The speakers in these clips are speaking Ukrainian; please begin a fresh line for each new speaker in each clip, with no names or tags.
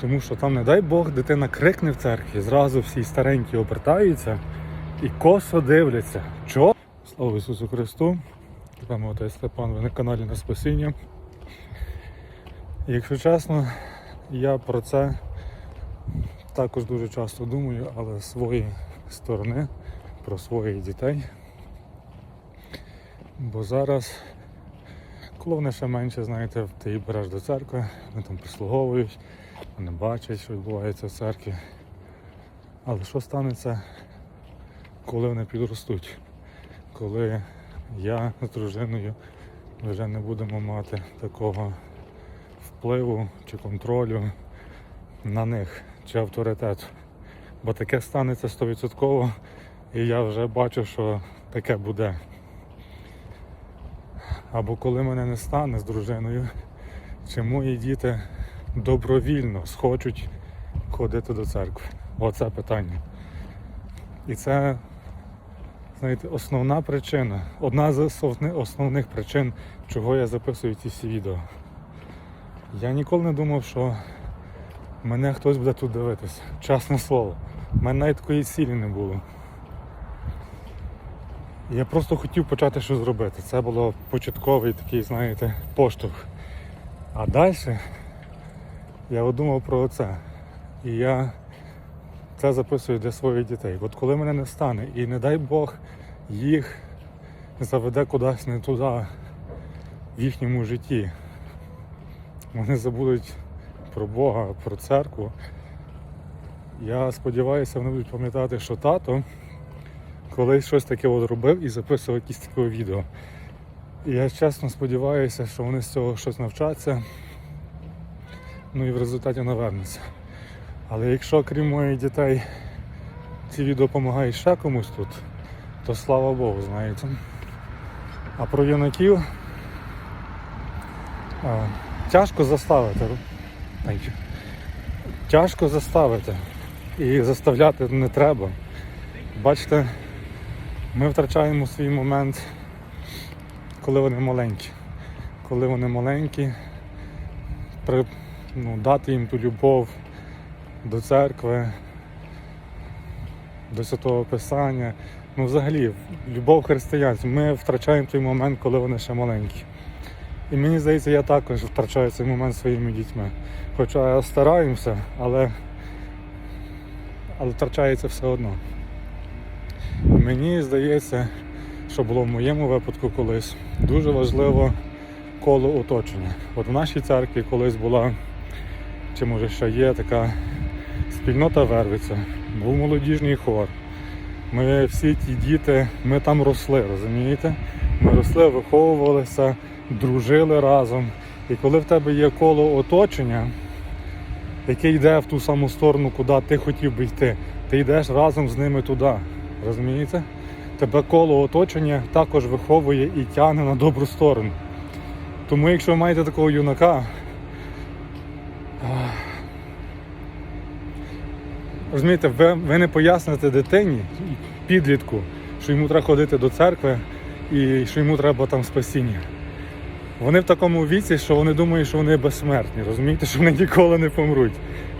Тому що там, не дай Бог, дитина крикне в церкві, зразу всі старенькі обертаються і косо дивляться. Чо? Слава Ісусу Христу! З вами отець Степан, ви на каналі на Спасіння. Якщо чесно, я про це також дуже часто думаю, але з своєї сторони, про своїх дітей. Бо зараз, коли вони ще менше, знаєте, ти береш до церкви, вони там прислуговують, вони бачать, що відбувається в церкві. Але що станеться, коли вони підростуть? Коли я з дружиною вже не будемо мати такого впливу чи контролю на них чи авторитету. Бо таке станеться 100% і я вже бачу, що таке буде. Або коли мене не стане з дружиною, чи мої діти добровільно схочуть ходити до церкви? Оце питання. І це, знаєте, основна причина, одна з основних причин, чого я записую ці всі відео. Я ніколи не думав, що мене хтось буде тут дивитися. Чесне слово. У мене навіть такої цілі не було. Я просто хотів почати щось зробити. Це було початковий такий, знаєте, поштовх. А далі я думав про це. І я це записую для своїх дітей. От коли мене не стане, і не дай Бог їх заведе кудись не туди в їхньому житті. Вони забудуть про Бога, про церкву. Я сподіваюся, вони будуть пам'ятати, що тато колись щось таке от робив і записував якісь таке відео. І я чесно сподіваюся, що вони з цього щось навчаться, ну і в результаті навернуться. Але якщо крім моїх дітей ці відео допомагають ще комусь тут, то слава Богу, знаєте. А про юнаків а, тяжко заставити. Тяжко заставити. І заставляти не треба. Бачите, ми втрачаємо свій момент, коли вони маленькі. Коли вони маленькі, при, ну, дати їм ту любов до церкви, до святого Писання. Ну, взагалі, любов християнську. Ми втрачаємо той момент, коли вони ще маленькі. І мені здається, я також втрачаю цей момент своїми дітьми. Хоча стараємося, але, але втрачається все одно. Мені здається, що було в моєму випадку колись дуже важливо коло оточення. От в нашій церкві колись була, чи може ще є така спільнота Вервиця, був молодіжний хор. Ми всі ті діти, ми там росли, розумієте? Ми росли, виховувалися, дружили разом. І коли в тебе є коло оточення, яке йде в ту саму сторону, куди ти хотів би йти, ти йдеш разом з ними туди. Розумієте? Тебе коло оточення також виховує і тягне на добру сторону. Тому якщо ви маєте такого юнака, розумієте, ви, ви не поясните дитині, підлітку, що йому треба ходити до церкви і що йому треба там спасіння. Вони в такому віці, що вони думають, що вони безсмертні, розумієте, що вони ніколи не помруть.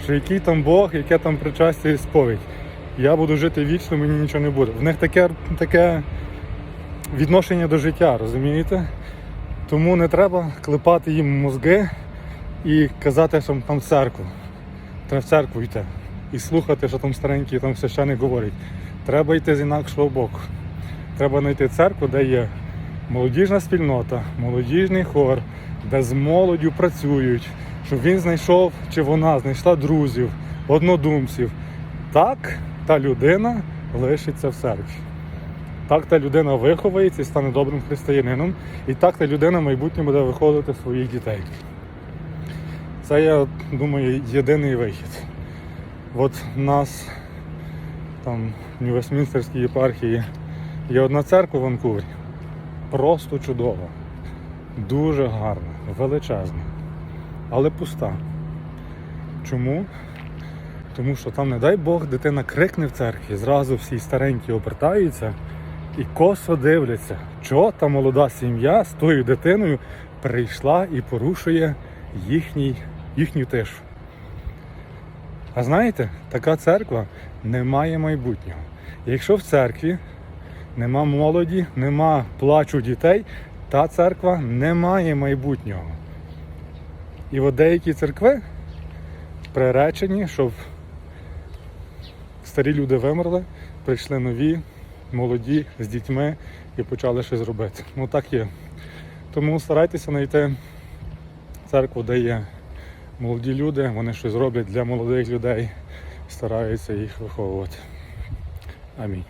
Що який там Бог, яке там причастя і сповідь. Я буду жити вічно, мені нічого не буде. В них таке, таке відношення до життя, розумієте? Тому не треба клепати їм мозги і казати, що там в церкву. Треба в церкву йти. І слухати, що там старенькі там священник говорить. Треба йти з інакшого боку. Треба знайти церкву, де є молодіжна спільнота, молодіжний хор, де з молоддю працюють, щоб він знайшов чи вона знайшла друзів, однодумців. Так та людина лишиться в церкві. Так та людина виховується і стане добрим християнином, і так та людина в майбутньому буде виходити своїх дітей. Це, я думаю, єдиний вихід. От в нас там в Нью-Вестмінстерській єпархії є одна церква в Ванкувері. Просто чудова, дуже гарна, величезна, але пуста. Чому? Тому що там, не дай Бог, дитина крикне в церкві, зразу всі старенькі обертаються і косо дивляться, що та молода сім'я з тою дитиною прийшла і порушує їхній, їхню тишу. А знаєте, така церква не має майбутнього. Якщо в церкві нема молоді, нема плачу дітей, та церква не має майбутнього. І от деякі церкви приречені, щоб старі люди вимерли, прийшли нові, молоді з дітьми і почали щось робити. Ну так є. Тому старайтеся знайти церкву, де є молоді люди, вони щось роблять для молодих людей, стараються їх виховувати. Амінь.